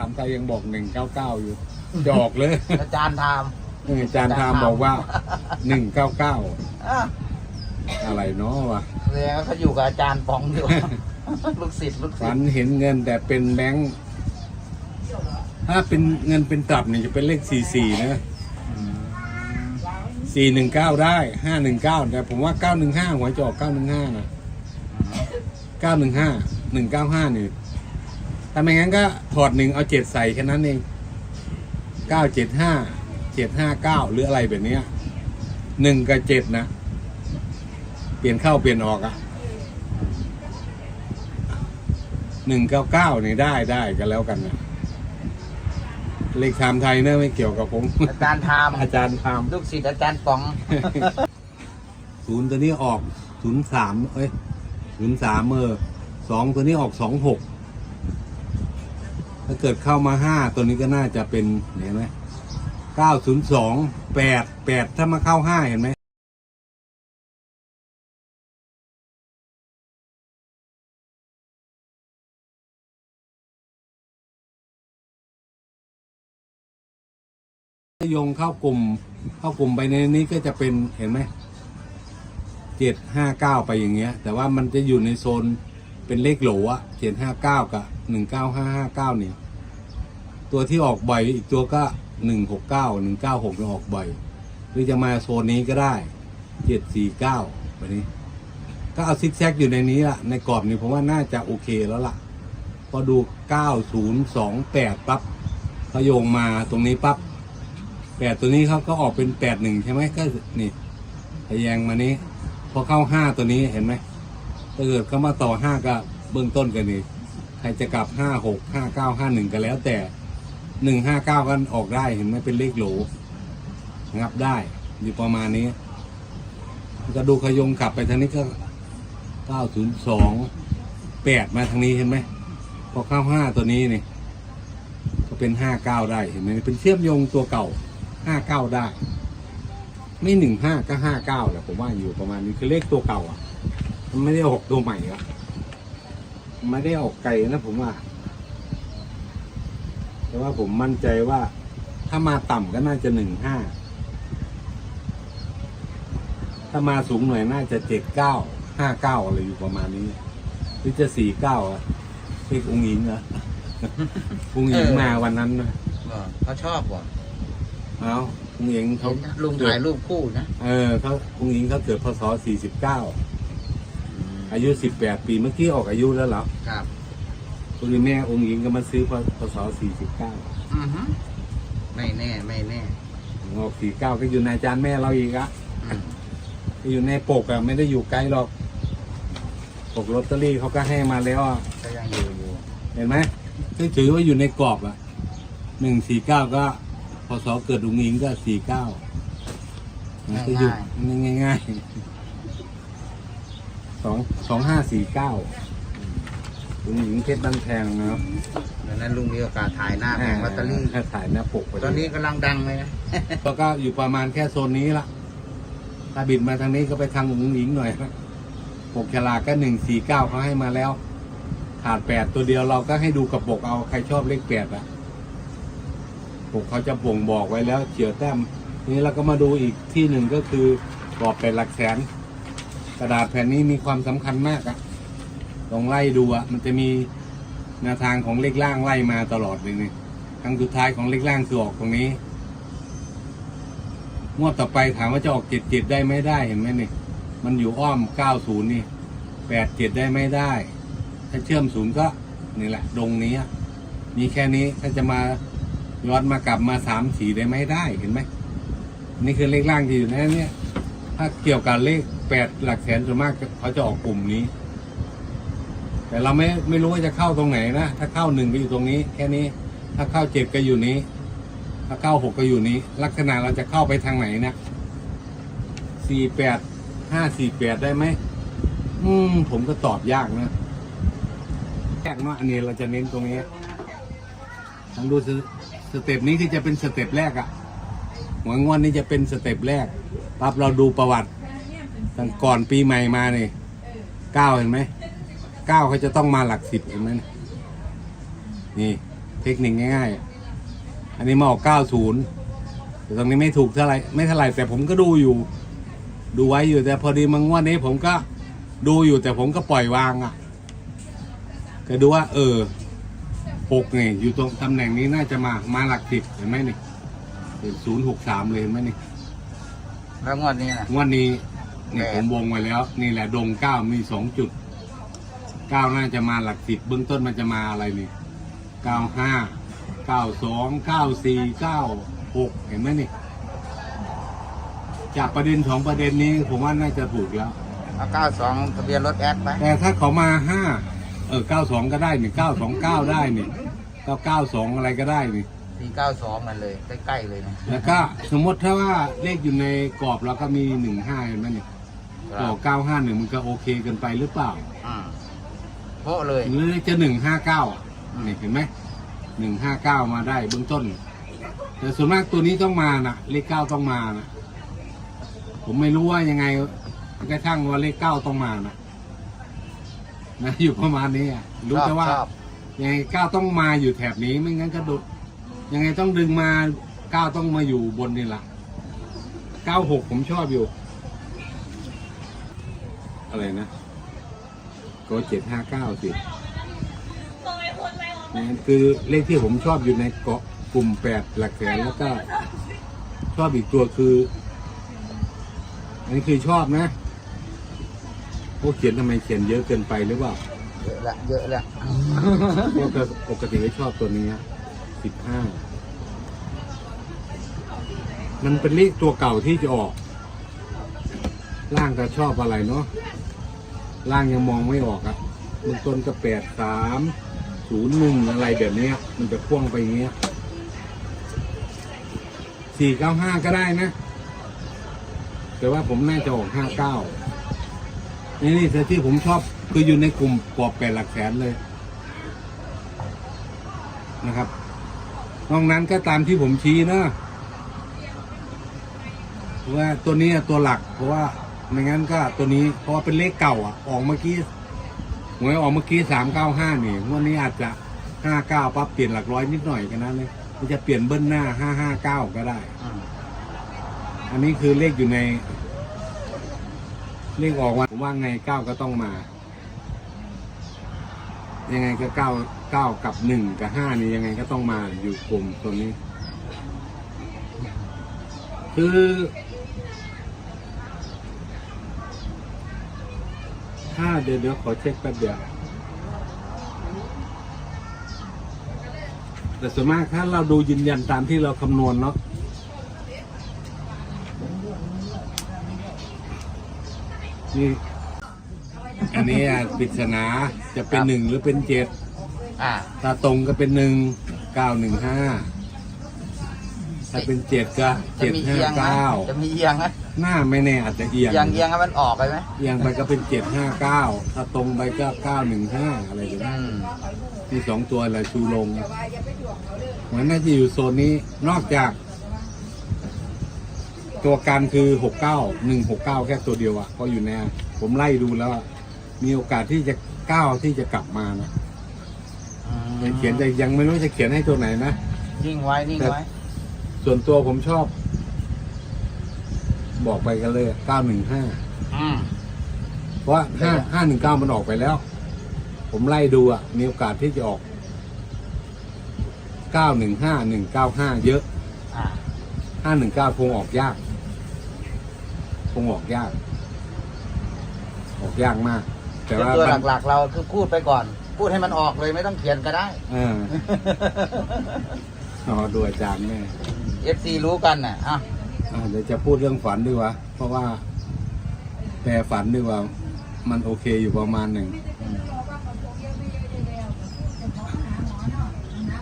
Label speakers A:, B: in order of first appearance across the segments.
A: ถามไทยยังบอกหนึ่งเก้าเก้าอยู่จอกเลย
B: อาจารย์ท
A: เอออาจารย์ทามบอกว่าหนึ่งเก้าเก้าำ
B: อะ
A: อะไรเนาะวะ
B: แสดงว่าเขาอยู่กับอาจารย์ปองอยู่ ลูกศิษย์ลูกศิ
A: ฝั
B: ษ
A: น
B: ย์
A: เห็นเงินแต่เป็นแบงค์ถ้าเป็นเงินเป็นกลับเนี่ยจะเป็นเลขสี่สี่นะสี่หนึ่งเก้าได้ห้าหนึ่งเก้าแต่ผมว่าเก้าหนึ่งห้าหัวจะออกเก้าหนึ่งห้านะเก้าหนึ่งห้าหนึ่งเก้าห้านี่ ถ้าไม่งั้นก็ถอดหนึ่งเอาเจ็ดใส่แค่นั้นเองเก้าเจ็ดห้าเจ็ดห้าเก้าหรืออะไรแบบเนี้ยหนึ่งกับเจ็ดนะ เปลี่ยนเข้าเปลี่ยนออกอะหนึ่งเก้าเก้านี่ได้ได้กันแล้วกันนะเลขไทม์ไทยเนอะไม่เกี่ยวกับผม
B: อาจารย์ท
A: อาจารย์ทำ
B: ลูกศิษย์อาจารย์ปองำ
A: ศูนย์ตัวนี้ออกศูนย์สามเอ้ยศูนย์สามเออสองตัวนี้ออกสองหก ถ้าเกิดเข้ามาห้าตัวนี้ก็น่าจะเป็นเห็นไหมเก้าศูนย์สองแปดแปดถ้ามาเข้าห้าเห็นไหมยงเข้ากลุ่มเข้ากลุ่มไปในนี้ก็จะเป็นเห็นไหมเจ็ดห้าเก้าไปอย่างเงี้ย แต่ว่ามันจะอยู่ในโซนเป็นเลขโหลอะเจ็ดห้าเก้ากับหนึ่งเก้าห้าห้าเก้าเนี่ย ตัวที่ออกบ่อยอีกตัวก็หนึ่งหกเก้าหนึ่งเก้าหกออกบ่อย หรือจะมาโซนนี้ก็ได้เจ็ดสี่เก้าแบบนี้ ก็เอาซิกแซกอยู่ในนี้ละในกรอบนี้ผมว่าน่าจะโอเคแล้วล่ะ พอดูเก้าศูนย์สองแปดปั๊บพอโยงมาตรงนี้ปั๊บแปดตัวนี้เขาก็ออกเป็นแปดหนึ่งใช่ไหมก็นี่ทะแยงมานี้ พอเข้าห้าตัวนี้เห็นไหมถ้าเกิดเขามาต่อห้าก็เบื้องต้นกันนี่ใครจะกลับห้าหกห้าเก้าห้าหนึ่งก็แล้วแต่ หนึ่งห้าเก้ากันออกได้เห็นไหมเป็นเลขโหลงับได้อยู่ประมาณนี้ก็ดูขยงกลับไปทางนี้ก็เก้าศูนย์สองแปดมาทางนี้เห็นไหมพอเข้าห้าตัวนี้นี่ก็เป็นห้าเก้าได้เห็นไหมเป็นเชื่อมโยงตัวเก่าห้าเก้าได้ ไม่หนึ่งห้าก็ห้าเก้าแหละผมว่าอยู่ประมาณนี้คือเลขตัวเก่าอะ มันไม่ได้ออกตัวใหม่อะไม่ได้ออกไกลนะผมว่า แต่ว่าผมมั่นใจว่า ถ้ามาต่ำก็น่าจะหนึ่งห้า ถ้ามาสูงหน่อยน่าจะเจ็ดเก้าห้าเก้าอะไรอยู่ประมาณนี้ หรือจะสี่เก้าอะเลของค์หญิงเหรอองค์หญิงมาวันนั้นนะ
B: เขาชอบว่ะ
A: เอาองค์หญิงเขา
B: เห็นลุงถ่ายรูปคู่นะ
A: เออเขาองค์หญิงเขาเกิดพศสี่สิบเก้าอายุสิบแปดปีเมื่อกี้ออกอายุแล้วเหรอ
B: ครับ
A: คุณแม่องค์หญิงก็มาซื้อพพศสี่สิบเก้า
B: อือฮึไม่แน่ไม่แน่
A: ออกสี่เก้าก็อยู่ในอาจารย์แม่เราอีกอะ
B: อืม
A: ก็อยู่ในปกอะไม่ได้อยู่ไกลหรอก ปกลอตเตอรี่เขาก็ให้มาแล้วอะ
B: ก็ยังอยู่อยู่
A: เห็นไหมก็ถือว่าอยู่ในกรอบอะหนึ่งสี่เก้าก็พศเกิดองค์หญิงก็สี่เก้าก็อยู่ง่ายๆสองสองห้าสี่เก้า องค์หญิงเพชรบ้านแพงนะครับ
B: ดังนั้นลุงมีโอกาสถ่ายหน้าแผงลอตเตอรี่
A: ถ้าถ่ายหน้าปกไป
B: ตอนนี้กำลังดังเลยนะ
A: แล้วก็อยู่ประมาณแค่โซนนี้ละถ้าบินมาทางนี้ก็ไปทางองค์หญิงหน่อยนะปกฉลากก็หนึ่งสี่เก้าเขาให้มาแล้ว ขาดแปดตัวเดียวเราก็ให้ดูกับปกเอาใครชอบเลขแปดอะปกเขาจะบ่งบอกไว้แล้วเฉียวแต้มทีนี้เราก็มาดูอีกที่หนึ่งก็คือกรอบเป็นหลักแสน กระดาษแผ่นนี้มีความสำคัญมากอะ ลองไล่ดูอะมันจะมีแนวทางของเลขล่างไล่มาตลอดเลยนี่ครั้งสุดท้ายของเลขล่างคือออกตรงนี้งวดต่อไปถามว่าจะออกเจ็ดเจ็ดได้ไหมได้เห็นไหมนี่มันอยู่อ้อมเก้าศูนย์นี่แปดเจ็ดได้ไม่ได้ ถ้าเชื่อมศูนย์ก็นี่แหละตรงนี้มีแค่นี้ถ้าจะมาย้อนมากลับมาสามสี่ได้ไหมได้เห็นไหมนี่คือเลขล่างที่อยู่ในนี้ถ้าเกี่ยวกับเลขแปดหลักแสนส่วนมากเขาจะออกกลุ่มนี้ แต่เราไม่ไม่รู้ว่าจะเข้าตรงไหนนะ ถ้าเข้าหนึ่งก็อยู่ตรงนี้ แค่นี้ ถ้าเข้าเจ็ดก็อยู่นี้ ถ้าเข้าหกก็อยู่นี้ ลักษณะเราจะเข้าไปทางไหนนะสี่แปดห้าสี่แปดได้ไหมอืม ผมก็ตอบยากนะแยกเนาะอันนี้เราจะเน้นตรงนี้ลองดูสสเต็ปนี้ที่จะเป็นสเต็ปแรกอะหัวงวนนี้จะเป็นสเต็ปแรกปั๊บเราดูประวัติตั้งก่อนปีใหม่มาเนี่ยเก้าเห็นไหม เก้าเขาจะต้องมาหลักสิบเห็นไหมนี่เทคนิคง่ายๆ อันนี้มาออก90แต่ตรงนี้ไม่ถูกเท่าไหร่ไม่เท่าไหร่แต่ผมก็ดูอยู่ ดูไว้อยู่แต่พอดีมังวดนี้ผมก็ดูอยู่แต่ผมก็ปล่อยวางอะก็ดูว่า เออหกเนี่ยอยู่ตรงตำแหน่งนี้น่าจะมามาหลักสิบเห็นไหมนี่ศูนย์หกสามเลยเห็นไหมนี่
B: แล้วงวดนี้นะ
A: งวันนี้เนี่ย
B: แปด
A: ผมวงไว้แล้ว นี่แหละดงเก้ามีสองจุด เก้าน่าจะมาหลักสิบเบื้องต้นมันจะมาอะไรนี่เก้าห้าเก้าสองเก้าสี่เก้าหกเห็นไหมนี่ จากประเด็นสองประเด็นนี้ผมว่าน่าจะถูกแล้ว
B: เอาเก้าสองทะเบียนรถแอดไป
A: แต่ถ้าเขามาห้าเออเก้าสองก็ได้นี่เก้าสองเก้าได้นี่เก้าเก้าสองอะไรก็ได้นี่
B: สี่เก้าสองมันเลยใกล้ๆเลยนะ
A: แล้วก็สมมติถ้าว่าเลขอยู่ในกรอบเราก็มีหนึ่งห้าเห็นไหมนี่
B: ค
A: ต่
B: รั
A: อบเก้าห้าหนึ่งมันก็โอเคเกินไปหรือเปล่า
B: อื มโป๊ะเลย
A: หรือจะหนึ่งห้าเก้านี่เห็นไหมหนึ่งห้าเก้ามาได้เบื้องต้น แต่ส่วนมากตัวนี้ต้องมานะเลขเก้าต้องมานะผมไม่รู้ว่ายังไงกระทั่งว่าเลขเก้าต้องมานะนะอยู่ประมาณนี้อะรู้แต่ว่า
B: ชอบ
A: ยังไงเก้าต้องมาอยู่แถบนี้ไม่งั้นก็โดดยังไงต้องดึงมาเก้าต้องมาอยู่บนนี่แหละเก้าหกผมชอบอยู่ อะไรนะ ก็เจ็ดห้าเก้าสินี่คือเลขที่ผมชอบอยู่ในเกาะกลุ่มแปดหลักแสนแล้วก็ ชอบอีกตัวคือ อันนี้คือชอบนะโอ้เขียนทำไมเขียนเยอะเกินไปหรือเปล่า
B: เยอะละเยอะละ
A: ปกติปกติก็ชอบตัวนี้สิบห้ามันเป็นเลขตัวเก่าที่จะออกล่างก็ชอบอะไรเนาะ ล่างยังมองไม่ออกอะเบื้องต้นก็แปดสามศูนย์หนึ่งอะไรแบบนี้มันจะพ่วงไปอย่างเงี้ยสี่เก้าห้าก็ได้นะ แต่ว่าผมน่าจะออกห้าเก้านี่นี่แต่ที่ผมชอบคืออยู่ในกลุ่มกรอบแปดหลักแสนเลยนะครับนอกนั้นก็ตามที่ผมชี้นะว่าตัวนี้ตัวหลักเพราะว่า ไม่งั้นก็ตัวนี้เพราะว่าเป็นเลขเก่าอะ ออกเมื่อกี้หวยออกเมื่อกี้สามเก้าห้านี่งวันนี้อาจจะห้าเก้าปั๊บเปลี่ยนหลักร้อยนิดหน่อยแค่นั้นเลยมันจะเปลี่ยนเบิ้ลหน้าห้าห้าเก้าก็ได้อันนี้คือเลขอยู่ใน เลขออกมาผมว่าไงเก้าก็ต้องมา ยังไงก็เก้าเก้ากับหนึ่งกับห้านี่ยังไงก็ต้องมาอยู่กลุ่มตัวนี้ คือ ถ้าเดี๋ยวเดี๋ยวขอเช็คแป๊บเดียว แต่ส่วนมากถ้าเราดูยืนยันตามที่เราคำนวณเนาะนี่ อันนี้อะปริศนาจะเป็นหนึ่งหรือเป็นเจ็ด
B: อ่า
A: ถ้าตรงก็เป็นหนึ่งเก้าหนึ่งห้าถ้าเป็นเจ็ดก็
B: จะ
A: เจ็ด
B: มี
A: ห้า
B: เอียงไหม
A: เก้า
B: จะมีเอียงไหม
A: หน้าไม่แน่อาจจะเอียง
B: เอียงเอียงให้มันออกไปไหม
A: เอียงไปก็เป็นเจ็ดห้าเก้าถ้าตรงไปก็เก้าหนึ่งห้าอะไรอย่างเงี้ย
B: อืม
A: มีสองตัวแหละชูลงมันน่าจะอยู่โซนนี้นอกจาก ตัวการคือหกเก้าหนึ่งหกเก้าแค่ตัวเดียวอะก็อยู่ในผมไล่ดูแล้วอะมีโอกาสที่จะก้าวที่จะกลับมานะ
B: อืม
A: แต่เขียนแต่ยังไม่รู้จะเขียนให้ตัวไหนนะ
B: นิ่งไว้นิ่งไว้
A: ส่วนตัวผมชอบ บอกไปกันเลยเก้าหนึ่งห้า
B: อืม
A: เพราะว่าห้าห้าหนึ่งเก้ามันออกไปแล้ว ผมไล่ดูอะมีโอกาสที่จะออกเก้าหนึ่งห้าหนึ่งเก้าห้าเยอะ
B: อ่า
A: ห้าหนึ่งเก้าคงออกยากคงออกยาก ออกยากมาก แต่ว่า
B: ตัว
A: มัน
B: หลักๆ เราคือพูดไปก่อน พูดให้มันออกเลยไม่ต้องเขียนก็ได้
A: เออ อ๋อดูอาจารย์แม่
B: เอฟซีรู้กันน่ะอะ
A: อ่า เดี๋ยวจะพูดเรื่องฝันดีกว่า เพราะว่าแปลฝันดีกว่า มันโอเคอยู่ประมาณหนึ่ง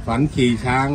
A: ฝันขี่ช้าง